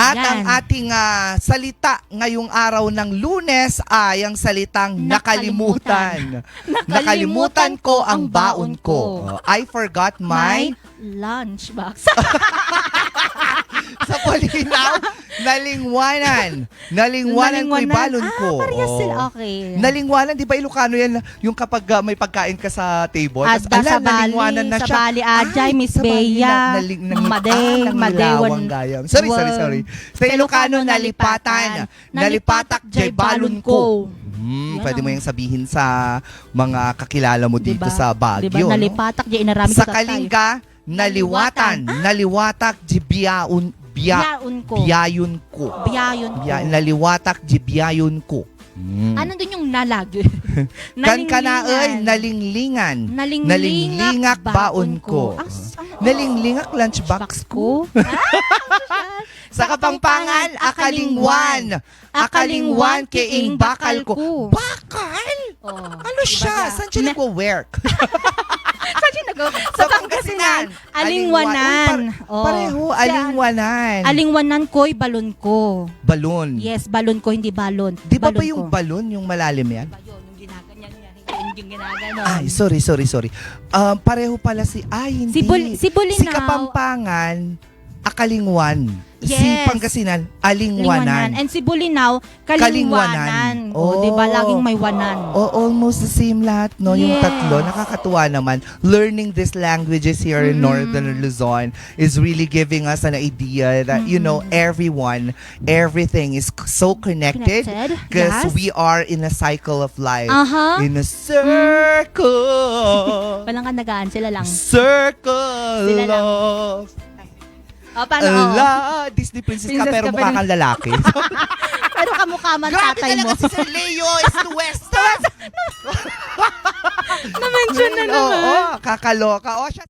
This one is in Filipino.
At Yan. ang ating ah, salita ngayong araw ng lunes ay ang salitang nakalimutan. Nakalimutan ko ang baon ko. Oh, I forgot my, My lunchbox. sa palinaw, nalingwanan. Nalingwanan ko yung balon ko. Ah, parehas Oh. sila. Okay. Nalingwanan, di ba Ilocano yan? Yung kapag ah, may pagkain ka sa table, tas, Adda ala, sa Bali, nalingwanan na sa siya. Bali, Ajay, Ay, Miss sa Bali Bea, na- naling- nang- Maday, ah, Maday, nangilawang wan- gayam. Sorry, sorry, wan- sorry. Sa Ilocano, nalipatan. Nalipatak, jay balon ko. Hmm, Yan pwede mo yung sabihin sa mga kakilala mo dito Diba? sa Baguio. Diba, no? nalipatak, di inarami Sa ko. Kalinga, naliwatan. Naliwatak, jibiyaun, biya, Biyaon ko. biyayon ko. Biyayon ko. Biya, naliwatak, jibiyayon ko. Hmm. Ano dun yung nalag? Kan ka na, ay, nalinglingan. Nalinglingak, Nalinglingak baon ko. Ang, ang, Nalinglingak lunchbox ko. ko. Sa Kapampangan, akalingwan. Akalingwan, kiing bakal ko. Bakal? Oh, Ano siya? Saan siya nagwo-work? Saan siya nag- Sa Pangasinan. Alingwanan. Oh. Pareho, Sa- alingwanan. Alingwanan ko'y balon ko. balon. Yes, balon ko, hindi balon. Di ba ba Balon yung ko. balon, yung malalim yan? Ba yun, yung ginaganyan yan. Yung, yung ginaganon. Ay, sorry, sorry, sorry. Um, pareho pala si, ay, hindi. Si, Bul- si Bulinaw. Si Kapampangan, akalingwan. Si Yes. Pangasinan, Lingwanan. alingwanan. And si Bulinaw, kalingwanan. Kalingwanan. O, di ba? Oh. Laging may wanan. Oh, almost the same lahat, no? Yung Yes. tatlo, nakakatuwa naman. Learning these languages here in Mhm. Northern Luzon is really giving us an idea that, you know, Mhm. everyone, everything is c- so connected. Connected. Because Yes. we are in a cycle of life. Aha. In a circle. Walang kandagaan, sila lang. Circle Sila lang. of O, paano? Ala, Disney princess, ka Princess pero ka, mukha kang lalaki. Pero kamukha man Grabe tatay mo. talaga si Sir Leo is to West. Na-mention na naman. Oo, kakaloka. O, siya